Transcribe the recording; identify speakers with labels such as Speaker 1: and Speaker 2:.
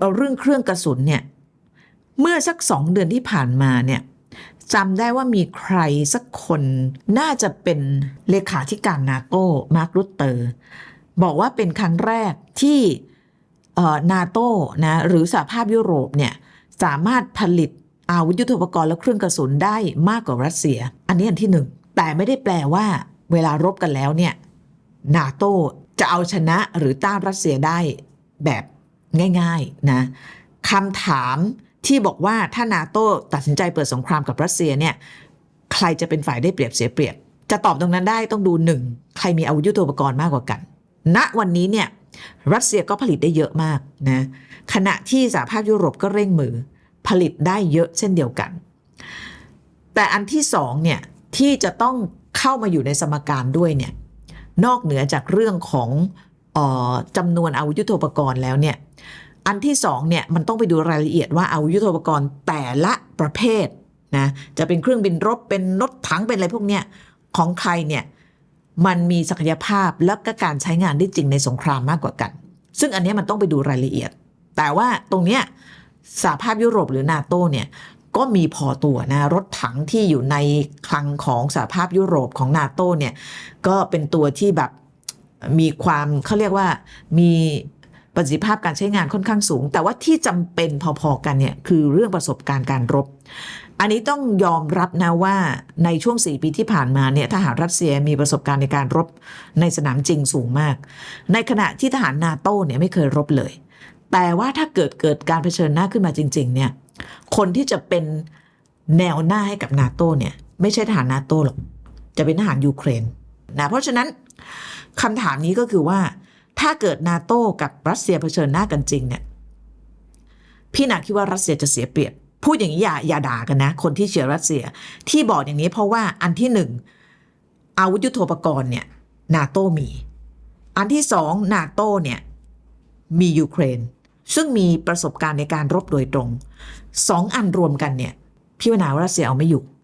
Speaker 1: เอาเรื่องเครื่องกระสุนเนี่ยเมื่อสักสองเดือนที่ผ่านมาเนี่ยจำได้ว่ามีใครสักคนน่าจะเป็นเลขาธิการนาโต้มาร์ครุตเตอร์ บอกว่าเป็นครั้งแรกที่เออนาโต้นะหรือสหภาพยุโรปเนี่ยสามารถผลิตอาวุธยุทโธปกรณ์และเครื่องกระสุนได้มากกว่ารัสเซีย อันนี้อันที่หนึ่งแต่ไม่ได้แปลว่าเวลารบกันแล้วเนี่ยนาโต้จะเอาชนะหรือต้านรัสเซียได้แบบ ง่ายๆนะคำถามที่บอกว่าถ้านาโต้ตัดสินใจเปิดสงครามกับรัสเซียเนี่ยใครจะเป็นฝ่ายได้เปรียบเสียเปรียบ จะตอบตรงนั้นได้ต้องดูหนึ่งใครมีอาวุธยุทโธปกรณ์มากกว่ากัน ณวันนี้เนี่ยรัสเซียก็ผลิตได้เยอะมากนะขณะที่สหภาพยุโรปก็เร่งมือผลิตได้เยอะเช่นเดียวกัน แต่อันที่สองเนี่ยที่จะต้องเข้ามาอยู่ในสมการด้วยเนี่ยนอกเหนือจากเรื่องของ จำนวนอาวุธยุทโธปกรณ์แล้วเนี่ยอันที่สองเนี่ยมันต้องไปดูรายละเอียดว่าอาวุธยุทโธปกรณ์แต่ละประเภทนะจะเป็นเครื่องบินรบเป็นรถถังเป็นอะไรพวกเนี้ยของใครเนี่ยมันมีศักยภาพและก็การใช้งานได้จริงในสงครามมากกว่ากัน ซึ่งอันนี้มันต้องไปดูรายละเอียด แต่ว่าตรงเนี้ยสหภาพยุโรปหรือนาโตเนี่ยก็มีพอตัวนะรถถังที่อยู่ในคลังของสหภาพยุโรปของนาโตเนี่ยก็เป็นตัวที่แบบ มีความเขาเรียกว่ามีประสิทธิภาพการใช้งานค่อนข้างสูง แต่ว่าที่จำเป็นพอๆกันเนี่ยคือเรื่องประสบการณ์การรบ อันนี้ต้องยอมรับนะว่าในช่วง 4 ปีที่ผ่านมาเนี่ยทหารรัสเซียมีประสบการณ์ในการรบในสนามจริงสูงมาก ในขณะที่ทหารนาโต้เนี่ยไม่เคยรบเลย แต่ว่าถ้าเกิดเกิดการเผชิญหน้าขึ้นมาจริง ๆ เนี่ยคนที่จะเป็นแนวหน้าให้กับนาโต้เนี่ยไม่ใช่ทหารนาโต้หรอกจะเป็นทหารยูเครน นะเพราะฉะนั้นคำถามนี้ก็คือว่า ถ้าเกิดนาโต้กับรัสเซียเผชิญหน้ากันจริงเนี่ยพี่นาคิดว่ารัสเซียจะเสียเปรียบ พูดอย่างนี้อย่าอย่าด่ากันนะ คนที่เชียร์รัสเซียที่บอกอย่างนี้เพราะว่าอันที่หนึ่งอาวุธยุทโธปกรณ์เนี่ยนาโต้มี อันที่สองนาโต้เนี่ยมียูเครน ซึ่งมีประสบการณ์ในการรบโดยตรงสองอันรวมกันเนี่ยพี่วนาว่ารัสเซียเอาไม่อยู่